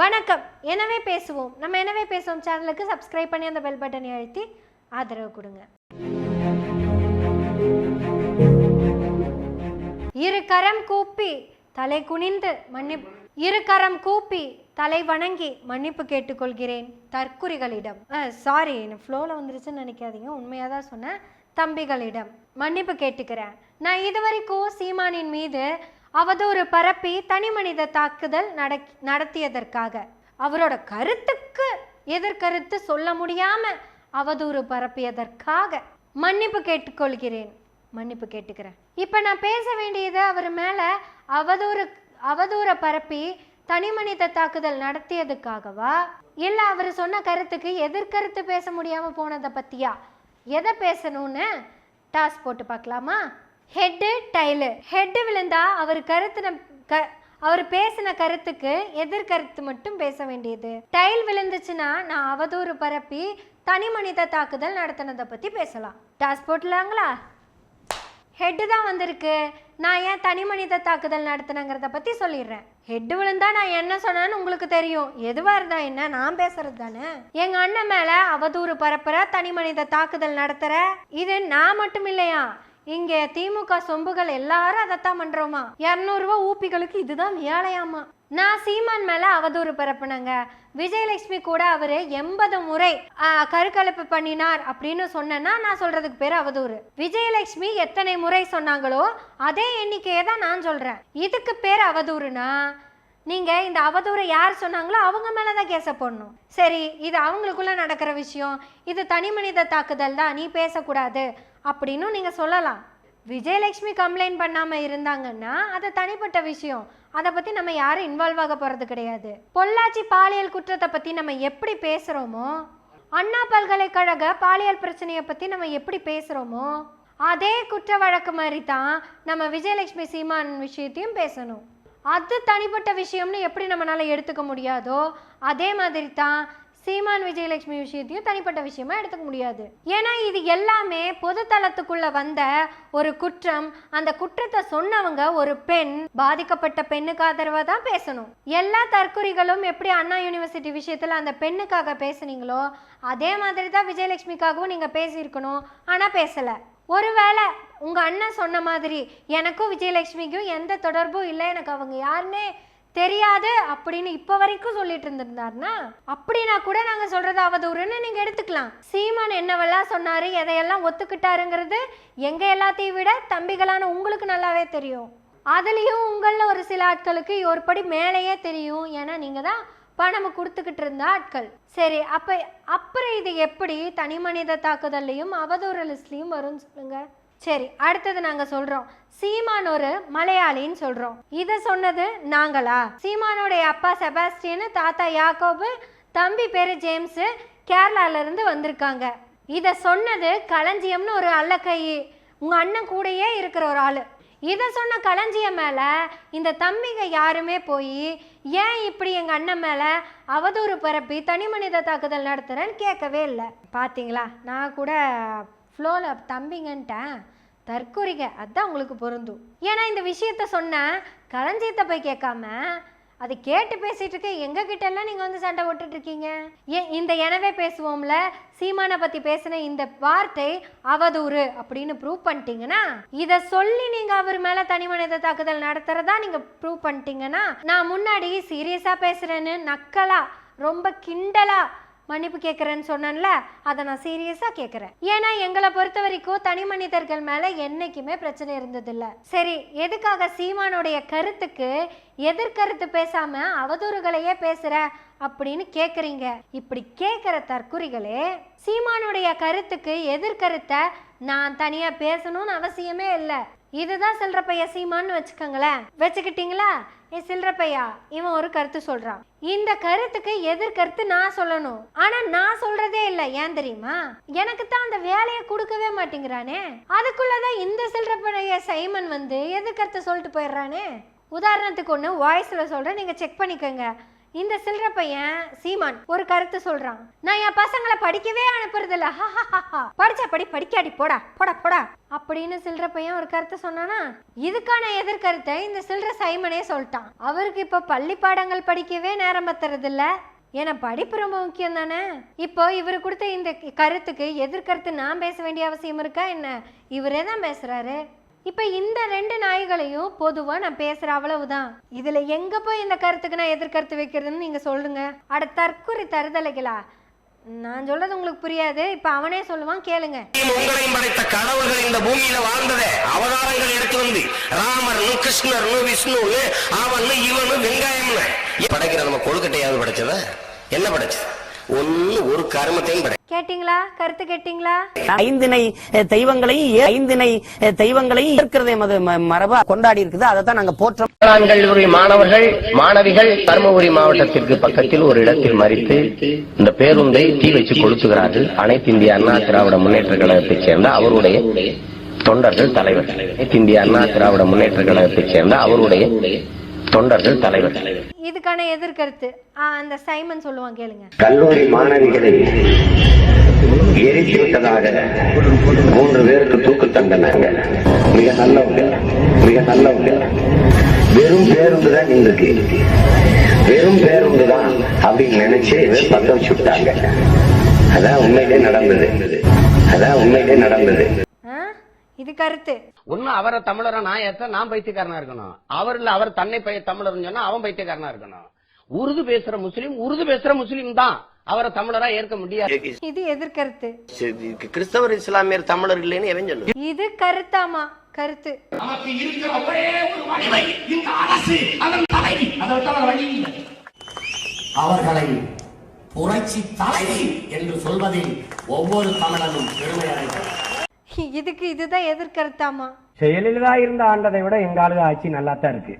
வணக்கம். எனவே பேசுவோம். நம்ம எனவே பேசுவோம் சேனலுக்கு சப்ஸ்கிரைப் பண்ணி அந்த பெல் பட்டனை அழுத்தி ஆதரவு கொடுங்க. இரு கரம் கூப்பி தலை குனிந்து மன்னிப்பு இரு கரம் கூப்பி தலை வணங்கி மன்னிப்பு கேட்டுக்கொள்கிறேன். தற்குறிகளிடம். சாரி ஃப்ளோவில் வந்துருச்சுன்னு நினைக்காதீங்க. உண்மையாக தான் சொன்னேன். தம்பிகளிடம். மன்னிப்பு கேட்டுக்கிறேன். நான் இதுவரைக்கும் சீமானின் மீது அவதூறு பரப்பி தனி மனித தாக்குதல் நடக் நடத்தியதற்காக. அவரோட கருத்துக்கு எதிர்கருத்து சொல்ல முடியாம அவதூறு பரப்பியதற்காக. மன்னிப்பு கேட்டுக்கொள்கிறேன். மன்னிப்பு கேட்டுக்கிறேன். இப்போ நான் பேச வேண்டியது அவர் மேலே அவதூறு அவதூற பரப்பி தனி மனித தாக்குதல் நடத்தியதுக்காகவா? இல்லை அவர் சொன்ன கருத்துக்கு எதிர்கருத்து பேச முடியாமல் போனதை பற்றியா எதை பேசணும்னு டாஸ் போட்டு பார்க்கலாமா? ஹெட்டு டைலு ஹெட்டு விழுந்தா அவர் கருத்தின க அவர் பேசின கருத்துக்கு எதிர்கருத்து மட்டும் பேச வேண்டியது. டைல் விழுந்துச்சுன்னா நான் அவதூறு பரப்பி தனி மனித தாக்குதல் நடத்தினதை பற்றி பேசலாம். டாஸ் போட்டுலாங்களா? ஹெட்டு தான் வந்திருக்கு. நான் ஏன் தனி மனித தாக்குதல் நடத்தினங்கிறத பற்றி சொல்லிடுறேன். ஹெட்டு விழுந்தா நான் என்ன சொன்னேன்னு உங்களுக்கு தெரியும். எதுவாக இருந்தா என்ன? நான் பேசுறது தானே. எங்கள் அண்ணன் மேலே அவதூறு பரப்புற தனி மனித தாக்குதல் நடத்துகிற இது நான் மட்டும் இல்லையா? இங்கே திமுக சொம்புகள் எல்லாரும் அதைத்தான் பண்றோமா? இரநூறுவா ஊப்பிகளுக்கு இதுதான் வேலையாமா நான் சீமான் மேல அவதூறு பரப்புனங்க. விஜயலட்சுமி கூட அவரு எண்பது முறை கருக்கலப்பு பண்ணினார் அப்படின்னு சொன்னேன்னா நான் சொல்றதுக்கு பேர் அவதூறு. விஜயலட்சுமி எத்தனை முறை சொன்னாங்களோ அதே எண்ணிக்கையை தான் நான் சொல்றேன். இதுக்கு பேர் அவதூறுனா நீங்க இந்த அவதூறை யார் சொன்னாங்களோ அவங்க மேலே தான் கேச போடணும். சரி இது அவங்களுக்குள்ள நடக்கிற விஷயம். இது தனி மனித தாக்குதல் தான். நீ பேசக்கூடாது. அப்படின்னு நீங்கள் சொல்லலாம். விஜயலட்சுமி கம்ப்ளைண்ட் பண்ணாமல் இருந்தாங்கன்னா அது தனிப்பட்ட விஷயம். அதை பற்றி நம்ம யாரும் இன்வால்வ் ஆக போகிறது கிடையாது. பொள்ளாச்சி பாலியல் குற்றத்தை பற்றி நம்ம எப்படி பேசுகிறோமோ அண்ணா பல்கலைக்கழக பாலியல் பிரச்சனையை பற்றி நம்ம எப்படி பேசுகிறோமோ அதே குற்ற வழக்கு மாதிரி தான் நம்ம விஜயலட்சுமி சீமான் விஷயத்தையும் பேசணும். அது தனிப்பட்ட விஷயம்னு எப்படி நம்மளால எடுத்துக்க முடியாதோ அதே மாதிரி தான் சீமான் விஜயலட்சுமி விஷயத்தையும் தனிப்பட்ட விஷயமா எடுத்துக்க முடியாது. ஏன்னா இது எல்லாமே பொது தளத்துக்குள்ள வந்த ஒரு குற்றம். அந்த குற்றத்தை சொன்னவங்க ஒரு பெண் பாதிக்கப்பட்ட பெண்ணுக்கு ஆதரவா தான் பேசணும். எல்லா தற்குறிகளும் எப்படி அண்ணா யூனிவர்சிட்டி விஷயத்துல அந்த பெண்ணுக்காக பேசுனீங்களோ அதே மாதிரி தான் விஜயலட்சுமிக்காகவும் நீங்க பேசியிருக்கணும். ஆனா பேசல. ஒருவேளை உங்க அண்ணன் சொன்ன மாதிரி எனக்கும் விஜயலட்சுமிக்கும் எந்த தொடர்பும் இல்லை. எனக்கு அவங்க யாருன்னே தெரியாது அப்படின்னு இப்போ வரைக்கும் சொல்லிட்டு இருந்திருந்தாருன்னா அப்படின்னா கூட நாங்க சொல்றது அவதூறுன்னு நீங்க எடுத்துக்கலாம். சீமான் என்னவெல்லாம் சொன்னாரு எதையெல்லாம் ஒத்துக்கிட்டாருங்கிறது எங்க எல்லாத்தையும் விட தம்பிகளான உங்களுக்கு நல்லாவே தெரியும். அதுலேயும் உங்களில் ஒரு சில ஆட்களுக்கு ஒரு படி மேலேயே தெரியும். ஏன்னா நீங்கள் தான் பணம் கொடுத்துக்கிட்டு இருந்த ஆட்கள். சரி அப்போ அப்புறம் இது எப்படி தனி மனித தாக்குதல்லையும் அவதூறு லிஸ்ட்லையும் வரும்னு சொல்லுங்க. சரி அடுத்தது நாங்கள் சொல்கிறோம் சீமான் ஒரு மலையாளின்னு சொல்கிறோம் இதை சொன்னது நாங்களா? சீமானுடைய அப்பா செபாஸ்டியன் தாத்தா யாக்கோபு தம்பி பேர் ஜேம்ஸு கேரளாலேருந்து வந்திருக்காங்க. இதை சொன்னது களஞ்சியம்னு ஒரு அல்லக்கை உங்கள் அண்ணன் கூடயே இருக்கிற ஒரு ஆள். இதை சொன்ன களஞ்சியம் மேலே இந்த தம்பிங்க யாருமே போய் ஏன் இப்படி எங்கள் அண்ணன் மேலே அவதூறு பரப்பி தனி மனித தாக்குதல் நடத்துகிறேன்னு கேட்கவே இல்லை? பார்த்தீங்களா நான் கூட ஃப்ளோவில் தம்பிங்கன்ட்டேன் தற்கொரிக அதான் உங்களுக்கு பொருந்தும். ஏன்னா இந்த விஷயத்த சொன்ன களஞ்சியத்தை போய் கேட்காம அது கேட்டு பேசிகிட்டு இருக்க எங்க கிட்ட எல்லாம் வந்து சண்டை போட்டுட்டு இருக்கீங்க? ஏன் இந்த எனவே பேசுவோம்ல சீமானை பற்றி பேசின இந்த வார்த்தை அவதூறு அப்படின்னு ப்ரூவ் பண்ணிட்டீங்கன்னா இதை சொல்லி நீங்கள் அவர் மேலே தனி மனித தாக்குதல் நடத்துகிறதா நீங்கள் ப்ரூவ் பண்ணிட்டீங்கன்னா நான் முன்னாடி சீரியஸாக பேசுகிறேன்னு நக்கலாக ரொம்ப கிண்டலாக மன்னிப்பு கேட்குறேன்னு சொன்னேன்ல அதை நான் சீரியஸாக கேட்குறேன். ஏன்னா எங்களை பொறுத்த வரைக்கும் தனி மனிதர்கள் மேலே என்றைக்குமே பிரச்சனை இருந்ததில்ல. சரி எதுக்காக சீமானுடைய கருத்துக்கு எதிர்கருத்து பேசாம அவதூறுகளையே பேசுற அப்படின்னு கேட்குறீங்க? இப்படி கேட்குற தற்குறிகளே சீமானுடைய கருத்துக்கு எதிர்கருத்தை நான் தனியாக பேசணும்னு அவசியமே இல்லை. இதுதான் சில்லற பையா சீமான்னு வச்சுக்கோங்களேன். வச்சுக்கிட்டீங்களா? ஏ சில்லற பையா இவன் ஒரு கருத்து சொல்றான். இந்த கருத்துக்கு எதிர்கருத்து நான் சொல்லணும். ஆனா நான் சொல்றதே இல்ல. ஏன் தெரியுமா? எனக்கு தான் அந்த வேலையை கொடுக்கவே மாட்டேங்கிறானே. அதுக்குள்ளதான் இந்த சில்லற பைய சைமன் வந்து எதிர்கருத்து சொல்லிட்டு போயிடுறானே. உதாரணத்துக்கு ஒன்று வாய்ஸில் சொல்கிறேன் நீங்கள் செக் பண்ணிக்கோங்க. இந்த சில்லற பையன் சீமான் ஒரு கருத்து சொல்றான். நான் என் பசங்களை படிக்கவே அனுப்புறது இல்ல படிச்சா படி படிக்காடி போடா போடா போடா. அப்படின்னு சில்லற பையன் ஒரு கருத்தை சொன்னானா? இதுக்கான எதிர்கருத்தை இந்த சில்லற சைமனே சொல்லிட்டான். அவருக்கு இப்ப பள்ளி பாடங்கள் படிக்கவே நேரம் பத்துறது இல்ல ஏன்னா படிப்பு ரொம்ப முக்கியம் தானே? இப்போ இவர் கொடுத்த இந்த கருத்துக்கு எதிர்கருத்து நான் பேச வேண்டிய அவசியம் இருக்கா என்ன? இவரே தான் பேசுறாரு. இப்போ இந்த ரெண்டு நாய்களையும் பொதுவாக நான் பேசுகிற அவ்வளவுதான். இதில் எங்கே போய் இந்த கருத்துக்கு நான் எதிர்கருத்து வைக்கிறதுன்னு நீங்கள் சொல்லுங்க. அட தற்குறி தருதலைகளா? நான் சொல்றது உங்களுக்கு புரியாது. இப்ப அவனே சொல்லுவான் கேளுங்க. உங்களையும் படைத்த கடவுள்கள் இந்த பூமியில வாழ்ந்ததே அவதாரங்கள் எடுத்து வந்து ராமர்னு கிருஷ்ணர்னு விஷ்ணுன்னு அவனு இவனு வெங்காயம்னு. படைக்கிற நம்ம கொழுக்கட்டையாவது படைச்சத? என்ன படைச்சது? ஒண்ணு ஒரு கருமத்தையும் படை கேட்டிங்களா? கருத்து கேட்டிங்களா? ஐந்திணை அஹ், தெய்வங்களையும் அஹ், தெய்வங்களையும் இருக்கிறதே மரபா கொண்டாடி இருக்குது. அதை தான் நாங்க போற்றோம் வேளாண் கல்லூரி மாணவர்கள் மாணவிகள் தருமபுரி மாவட்டத்திற்கு பக்கத்தில் ஒரு இடத்தில் மறித்து இந்த பேருந்தை தீ வச்சு கொளுத்துகிறார்கள். அனைத்து இந்திய அண்ணா திராவிட முன்னேற்ற கழகத்தைச் சேர்ந்த அவருடைய தொண்டர்கள் தலைவர். அனைத்து இந்திய அண்ணா திராவிட முன்னேற்ற கழகத்தைச் சேர்ந்த அவருடைய தொண்டர்கள் தலைவர். இதுக்கான எதிர்கருத்து. அந்த சைமன் சொல்லுவான் கேளுங்க. கல்லூரி மாணவிகளை எரித்து விட்டதாக மூன்று பேருக்கு தூக்கு தண்டனைங்க. மிக நல்லவங்க மிக நல்லவங்க. வெறும் பேருந்து தான் நின்றுருக்கு வெறும் பேருந்து தான் அப்படின்னு நினைச்சு பத்த வச்சு விட்டாங்க அதான் உண்மையிலே நடந்தது. அதான் உண்மையிலே நடந்தது. இது கருத்து. ஒண்ணு அவரை தமிழரா நான் ஏத்த நான் பைத்தியக்காரனா இருக்கணும். அவர் இல்ல அவர் தன்னை பைய தமிழர்னு சொன்னா அவன் பைத்தியக்காரனா இருக்கணும். உருது பேசுற முஸ்லீம் உருது பேசுற முஸ்லீம் தான். அவரை தமிழரா ஏற்க முடியாது. இது எதிர்கருத்து. கிறிஸ்தவர் இஸ்லாமியர் தமிழர் இல்லைன்னு எவன் சொல்லு இது கருத்தாமா? கருத்து. நமக்கு இருக்கிற ஒரே ஒரு வலிமை இந்த அரசு அதன் தலைவி அதற்கான வழி இல்லை. அவர்களை புரட்சி தலைவி என்று சொல்வதில் ஒவ்வொரு தமிழனும் பெருமை அடைகிறார். இதுக்கு இதுதான் எதிர்கருத்தாமா ஜெயலலிதா இருந்த ஆண்டதை விட எங்க ஆளுக ஆட்சி நல்லா தான் இருக்கு.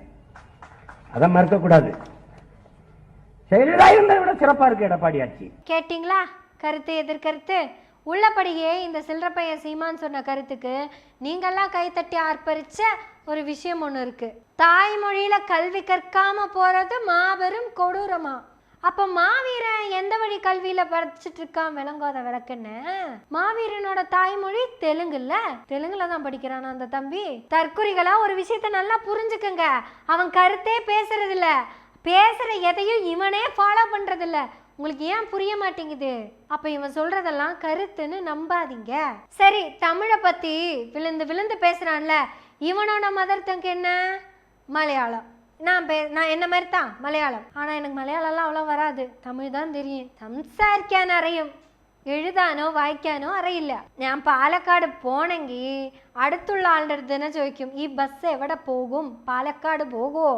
அதை மறுக்க கூடாது ஜெயலலிதா இருந்ததை விட சிறப்பா இருக்கு எடப்பாடி ஆட்சி. கேட்டிங்களா? கருத்து எதிர்கருத்து உள்ளபடியே இந்த சில்லற பையன் சீமான் சொன்ன கருத்துக்கு நீங்கெல்லாம் கைத்தட்டி ஆர்ப்பரிச்ச ஒரு விஷயம் ஒன்று இருக்கு. தாய்மொழியில கல்வி கற்காம போறது மாபெரும் கொடூரமா? அப்போ மாவீரன் எந்த வழி கல்வியில படிச்சுட்டு இருக்கான் விளங்காத விளக்குன்னு மாவீரனோட தாய்மொழி தெலுங்குல தெலுங்குல தான் படிக்கிறானா அந்த தம்பி? தற்குறிகளா ஒரு விஷயத்த நல்லா புரிஞ்சுக்குங்க. அவன் கருத்தே பேசுறது இல்ல பேசுற எதையும் இவனே ஃபாலோ பண்றது இல்ல உங்களுக்கு ஏன் புரிய மாட்டேங்குது? அப்ப இவன் சொல்றதெல்லாம் கருத்துன்னு நம்பாதீங்க. சரி தமிழை பத்தி விழுந்து விழுந்து பேசுறான்ல. இவனோட மதர் டங் என்ன? மலையாளம். நான் பே நான் என்ன மாதிரி தான் மலையாளம் ஆனால் எனக்கு மலையாளம்லாம் அவ்வளோ வராது தமிழ் தான் தெரியும் സംസാരിക്കാൻ അറിയും എഴുതാനോ വായിക്കാനോ അറിയില്ല ഞാൻ പാലക്കാട് പോണെങ്കിൽ അടുത്തുള്ള ആളുടെ അടുത്ത് തന്നെ ചോദിക്കും ഈ ബസ് എവിടെ പോകും പാലക്കാട് പോകുമോ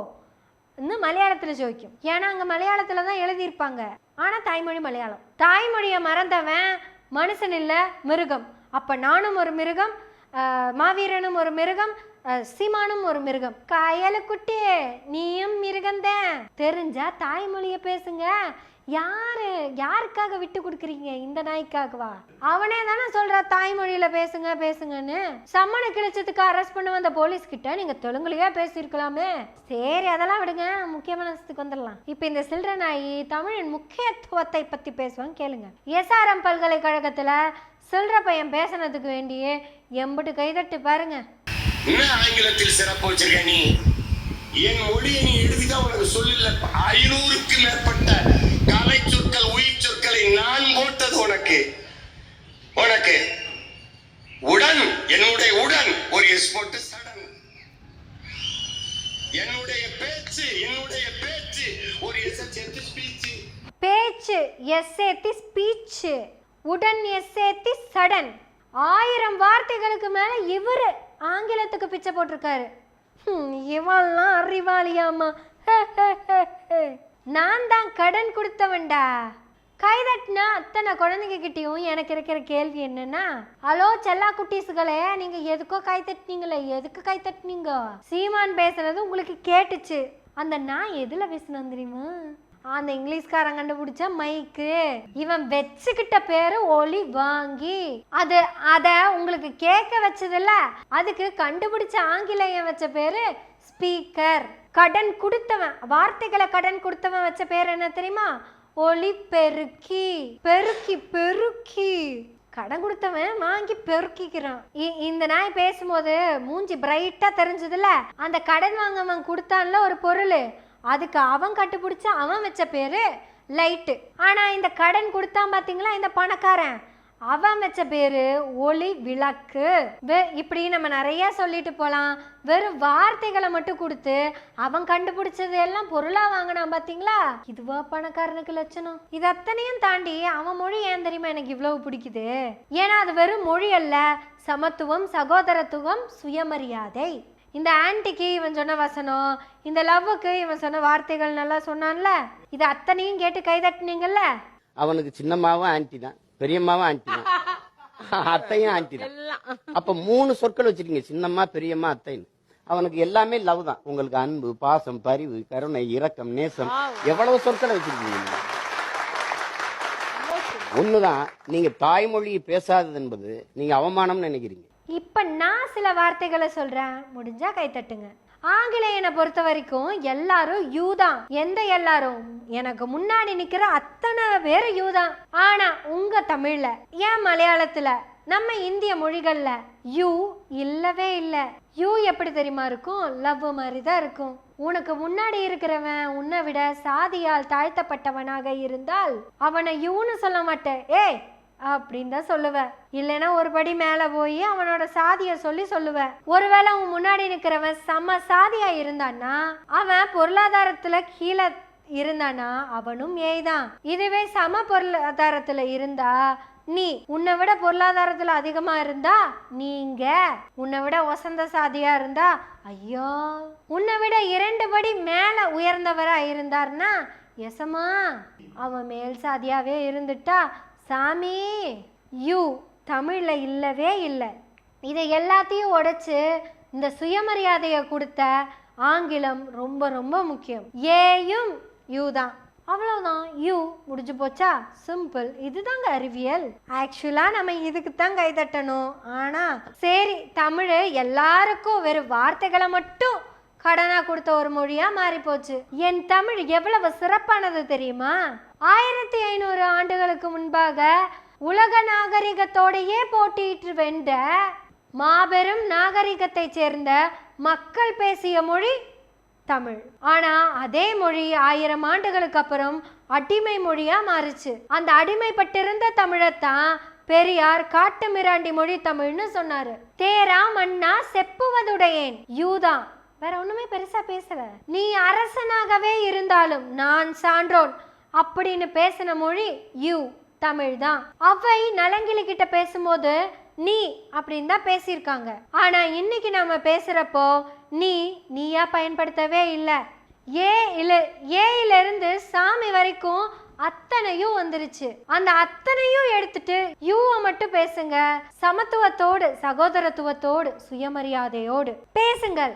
എന്ന് மலையாளத்தில் ചോദിക്കും ஏன்னா அங்கே மலையாளத்தில் தான் எழுதியிருப்பாங்க ஆனால் தாய்மொழி மலையாளம் தாய்மொழியை மறந்தவன் மனுஷன் இல்லை மிருகம் அப்போ நானும் ஒரு மிருகம் ஆஹ், மாவீரனும் ஒரு மிருகம் ஆஹ், சீமானும் ஒரு மிருகம். காயலுக்குட்டியே நீயும் மிருகந்தேன் தெரிஞ்சா தாய்மொழியை பேசுங்க. யாரு யாருக்காக விட்டு கொடுக்குறீங்க இந்த நாய்க்காகவா? அவனே தானே சொல்ற தாய்மொழியில பேசுங்க பேசுங்கன்னு. சம்மனை கிழிச்சதுக்கு அரெஸ்ட் பண்ண வந்த போலீஸ் கிட்ட நீங்க தெலுங்குலயே பேசியிருக்கலாமே. சரி அதெல்லாம் விடுங்க. முக்கியமானதுக்கு வந்துடலாம். இப்போ இந்த சில்லற நாய் தமிழின் முக்கியத்துவத்தை பத்தி பேசுவாங்க கேளுங்க. எஸ்ஆர்எம் பல்கலைக்கழகத்துல சில்லற பையன் பேசுனதுக்கு வேண்டியே எம்புட்டு கைதட்டு பாருங்க. என்ன ஆங்கிலத்தில் சிறப்பு வச்சிருக்க நீ? என் மொழியை நீ எழுதிதான் உனக்கு சொல்லல ஐநூறுக்கு மேற்பட்ட கலை சொற்கள் உயிர் சொற்களை நான் போட்டது உனக்கு. உனக்கு. உடன் என்னுடைய உடன். ஒரு எஸ் போட்டு சடன் என்னுடைய பேச்சு என்னுடைய பேச்சு. ஒரு எஸ் சேர்த்து ஸ்பீச்சு பேச்சு எஸ் சேர்த்து ஸ்பீச்சு உடன் எஸ் சேர்த்து சடன் ஆயிரம் வார்த்தைகளுக்கு மேல இவரு ஆங்கிலத்துக்கு பிச்சை போட்டிருக்காரு. ஹம், அறிவாளியாமா நான் தான் கடன் கொடுத்தவன்டா. கைதட்டினா அத்தனை குழந்தைங்க கிட்டேயும் எனக்கு இருக்கிற கேள்வி என்னன்னா ஹலோ செல்லா குட்டீஸுகளே நீங்க எதுக்கோ கை தட்டினீங்களே எதுக்கு கை தட்டினீங்க? சீமான் பேசுனது உங்களுக்கு கேட்டுச்சு. அந்த நான் எதுல பேசினேன் தெரியுமா? அந்த இங்கிலீஷ்காரன் கண்டுபிடிச்ச மைக்கு இவன் வச்சுக்கிட்ட பேரு ஒலி வாங்கி அது அத உங்களுக்கு கேட்க வச்சதில்ல அதுக்கு கண்டுபிடிச்ச ஆங்கிலேயம் வச்ச பேரு ஸ்பீக்கர். கடன் கொடுத்தவன் வார்த்தைகளை கடன் கொடுத்தவன் வச்ச பேர் என்ன தெரியுமா? ஒளி பெருக்கி பெருக்கி பெருக்கி. கடன் கொடுத்தவன் வாங்கி பெருக்கிக்கிறான். இ- இந்த நாய் பேசும்போது மூஞ்சி பிரைட்டா தெரிஞ்சதுல அந்த கடன் வாங்கவன் கொடுத்தான்ல ஒரு பொருள். அதுக்கு அவன் கண்டுபிடிச்ச அவன் வச்ச பேரு லைட்டு ஆனா இந்த கடன் கொடுத்தான் பாத்தீங்களா இந்த பணக்காரன்? அவன் வச்ச பேரு ஒளி விளக்கு. இப்படி நம்ம நிறைய சொல்லிட்டு போலாம். வெறும் வார்த்தைகளை மட்டும் கொடுத்து அவன் கண்டுபிடிச்சது எல்லாம் பொருளா வாங்கினான் பாத்தீங்களா? இதுவா பணக்காரனுக்கு லட்சணம். இது அத்தனையும் தாண்டி அவன் மொழி ஏன் தெரியுமா எனக்கு இவ்வளவு பிடிக்குது? ஏன்னா அது வெறும் மொழி அல்ல சமத்துவம் சகோதரத்துவம் சுயமரியாதை. இந்த ஆன்ட்டிக்கு இவன் சொன்ன வசனம் இந்த லவ்வுக்கு இவன் சொன்ன வார்த்தைகள் நல்லா சொன்னான்ல? இது அத்தனையும் கேட்டு கைதட்டினீங்கல்ல அவனுக்கு சின்னம்மாவும் ஆன்டி தான். பெரியம்மாவும் தான் அத்தையும் ஆன்டி தான் அப்ப மூணு சொற்கள் வச்சிருக்கீங்க. சின்னம்மா பெரியம்மா அத்தைன்னு. அவனுக்கு எல்லாமே லவ் தான். உங்களுக்கு அன்பு பாசம் பரிவு கருணை இரக்கம் நேசம். எவ்வளவு சொற்களை வச்சிருக்கீங்க? நீங்க? ஒண்ணுதான். நீங்க தாய்மொழி பேசாதது என்பது நீங்க அவமானம்னு நினைக்கிறீங்க. இப்ப நான் சில வார்த்தைகளை சொல்றேன். முடிஞ்சா கை தட்டுங்க. ஆங்கிலேயனை பொறுத்த வரைக்கும் எல்லாரும் யூ தான் எந்த எல்லாரும்? எனக்கு முன்னாடி நிக்கிற அத்தனை பேர் யூ தான் ஆனா உங்க தமிழ்ல ஏன் மலையாளத்துல நம்ம இந்திய மொழிகள்ல யூ இல்லவே இல்லை. யூ எப்படி தெரியுமா இருக்கும்? லவ் மாதிரி தான் இருக்கும். உனக்கு முன்னாடி இருக்கிறவன் உன்னை விட சாதியால் தாழ்த்தப்பட்டவனாக இருந்தால் அவனை யூன்னு சொல்ல மாட்டேன். ஏய் அப்படின்னு தான் சொல்லுவேன். இல்லைன்னா ஒரு படி மேலே போய் அவனோட சாதியை சொல்லி சொல்லுவேன். ஒருவேளை அவன் முன்னாடி நிற்கிறவன் செம்ம சாதியாக இருந்தான்னா அவன் பொருளாதாரத்தில் கீழே இருந்தானா அவனும் ஏய் தான் இதுவே சம பொருளாதாரத்தில் இருந்தா நீ உன்னை விட பொருளாதாரத்தில் அதிகமா இருந்தா நீங்க உன்னை விட வசந்த சாதியா இருந்தா ஐயோ. உன்னை விட இரண்டு படி மேல உயர்ந்தவரா இருந்தார்னா எசமா அவன் மேல் சாதியாவே இருந்துட்டா சாமி யூ தமிழில் இல்லவே இல்லை. இதை எல்லாத்தையும் உடைச்சு இந்த சுயமரியாதையை கொடுத்த ஆங்கிலம் ரொம்ப ரொம்ப முக்கியம். ஏயும் யூ தான். அவ்வளோதான் யூ முடிஞ்சு போச்சா? சிம்பிள். இதுதாங்க அறிவியல். ஆக்சுவலாக நம்ம இதுக்கு தான் கைதட்டணும். ஆனால் சரி தமிழ் எல்லாருக்கும் வெறும் வார்த்தைகளை மட்டும் கடனா கொடுத்த ஒரு மொழியா மாறி போச்சு என் தமிழ் எவ்வளவு சிறப்பானது தெரியுமா? ஆயிரத்தி ஐநூறு ஆண்டுகளுக்கு முன்பாக உலக நாகரிகத்தோடையே போட்டியிட்டு வென்ற மாபெரும் நாகரிகத்தை சேர்ந்த மக்கள் பேசிய மொழி தமிழ். ஆனா அதே மொழி ஆயிரம் ஆண்டுகளுக்கு அப்புறம் அடிமை மொழியா மாறுச்சு. அந்த அடிமைப்பட்டிருந்த தமிழைத்தான் பெரியார் காட்டு மிராண்டி மொழி தமிழ்னு சொன்னாரு. தேரா மன்னா செப்புவதுடையேன். யூதான் வேற ஒண்ணுமே பெருசா பேசல. நீ அரசனாகவே இருந்தாலும் நான் சான்றோன். அப்படின்னு பேசின மொழி யூ தமிழ் தான். அவை நலங்கிளி கிட்ட பேசும்போது நீ அப்படின்னு தான் பேசியிருக்காங்க. ஆனா இன்னைக்கு நம்ம பேசுறப்போ நீ நீயா பயன்படுத்தவே இல்லை. ஏ இல்ல ஏல இருந்து சாமி வரைக்கும் அத்தனையும் வந்துருச்சு. அந்த அத்தனையும் எடுத்துட்டு யூவை மட்டும் பேசுங்க. சமத்துவத்தோடு சகோதரத்துவத்தோடு சுயமரியாதையோடு. பேசுங்கள்.